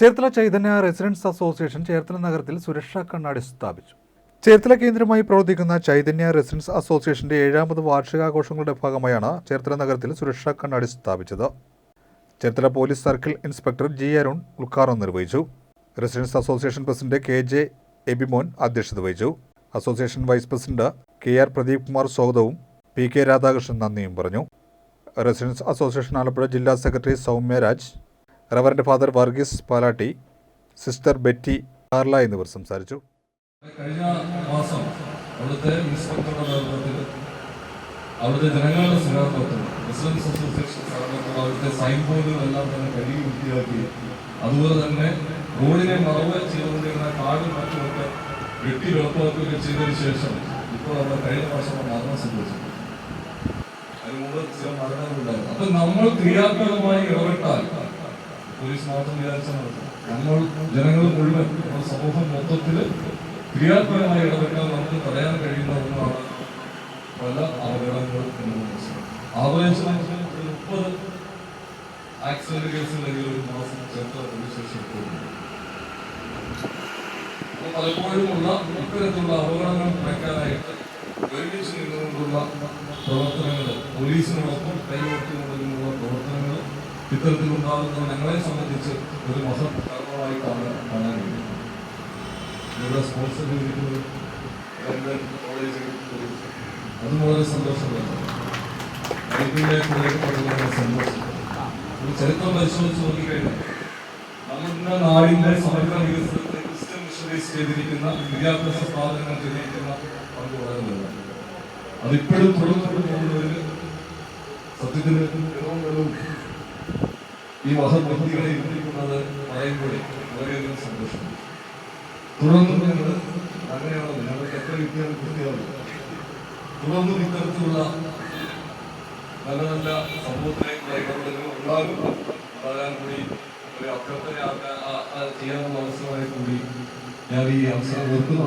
Cherthala Chaitanya residence association Cherthala നഗരത്തിൽ സുരക്ഷാ കണ്ണാടി സ്ഥാപിച്ചു. ചേർത്തല കേന്ദ്രമായി പ്രവർത്തിക്കുന്ന ചൈതന്യ റെസിഡൻസ് അസോസിയേഷന്റെ ഏഴാമത് വാർഷികാഘോഷങ്ങളുടെ ഭാഗമായാണ് ചേർത്തല നഗരത്തിൽ സുരക്ഷാ കണ്ണാടി സ്ഥാപിച്ചത്. Cherthala police circle inspector G Arun ഉദ്ഘാടനം നിർവഹിച്ചു. Residence association president K J Abimon അധ്യക്ഷത വഹിച്ചു. Association vice president K R Pradeep Kumar സ്വാഗതവും പി കെ രാധാകൃഷ്ണൻ നന്ദിയും പറഞ്ഞു. റെസിഡൻസ് അസോസിയേഷൻ ആലപ്പുഴ ജില്ലാ secretary Soumya reverend father Varghese Palatty sister Betty Carla എന്നിവർ സംസാരിച്ചു. കഴിഞ്ഞ മാസം അവിടുത്തെ നേതൃത്വത്തിൽ അവിടുത്തെ ജനങ്ങളുടെ സഹകരണത്തിൽ ബിസിനസ് അസോസിയേഷൻ സഹകരണത്തിൽ അവിടുത്തെ സൈൻ ബോർഡുകളെല്ലാം തന്നെ കഴുകി വൃത്തിയാക്കി അതുപോലെ തന്നെ റോഡിനെ മറവ് ചെയ്തുകൊണ്ടിരുന്ന കാടും മറ്റുമൊക്കെ വെട്ടി വെളുപ്പാക്കുകയൊക്കെ ചെയ്തതിനു ശേഷം ഇപ്പോൾ അവിടെ കഴിഞ്ഞ വർഷം മരണം സംഭവിച്ചു അതിന് ചില മരണങ്ങളുണ്ടായിരുന്നു അപ്പൊ നമ്മൾ ക്രിയാത്മകമായി ഇടപെട്ടാൽ പോലീസ് മാത്രം വിചാരിച്ചാൽ ഞങ്ങൾ ജനങ്ങൾ മുഴുവൻ നമ്മുടെ സമൂഹം മൊത്തത്തിൽ ക്രിയാത്മകമായി ഇടപെട്ടാൽ നമുക്ക് തടയാൻ കഴിയുന്ന ഒന്നാണ് പല അപകടങ്ങളും എന്ന് മനസ്സിലാക്കും. ആവേശം മുപ്പത് ആക്സിഡന്റ് കേസുകളെങ്കിലും ഒരു മാസം ചേർത്ത പോലീസ് സ്റ്റേഷൻ പലപ്പോഴുമുള്ള ഇത്തരത്തിലുള്ള അപകടങ്ങൾ കുറയ്ക്കാനായിട്ട് ഒരുമിച്ച് നിന്നുകൊണ്ടുള്ള പ്രവർത്തനങ്ങൾ പോലീസിനോടൊപ്പം കൈകോർത്തുകൊണ്ടുള്ള പ്രവർത്തനങ്ങൾ ഇത്തരത്തിലുണ്ടാകുന്നത് ഞങ്ങളെ സംബന്ധിച്ച് ഒരു മഹത് കർമ്മമായിട്ടാണ് കാണാൻ കഴിയുന്നത് ഇവിടെ സ്പോർട്സ് അതും വളരെ സന്തോഷമാണ് സന്തോഷം. ചരിത്രം പരിശോധിച്ച് നോക്കിക്കഴിഞ്ഞാൽ നമ്മുടെ നാടിന്റെ സമഗ്ര വികസനത്തെ ക്രിസ്ത്യൻ മിഷനറീസ് ചെയ്തിരിക്കുന്ന വിദ്യാഭ്യാസ സ്ഥാപനങ്ങൾ ചെയ്തിരിക്കുന്ന പങ്ക് വളരെ നല്ലതാണ് അതിപ്പോഴും തുടർന്നു പോകുന്നതിന് സത്യത്തിന് വെറും ഈ വ്യക്തികളെ ഇരിക്കുന്നത് പറയുമ്പോൾ വളരെയധികം സന്തോഷം. തുടർന്നും ഞങ്ങൾ അങ്ങനെയാണോ? ഞങ്ങൾക്ക് എത്ര വ്യക്തികൾ കൃത്യമാണ് തുടർന്നും ഇത്തരത്തിലുള്ള നല്ല നല്ല സമൂഹത്തിലേക്കുള്ള ഇടപെടലുകൾ ഉണ്ടാകും വളരാൻ കൂടി ഒരു അഭ്യർത്ഥന ചെയ്യാനുള്ള അവസരമായി കൂടി ഞാൻ ഈ അവസരം നിർത്തുന്നു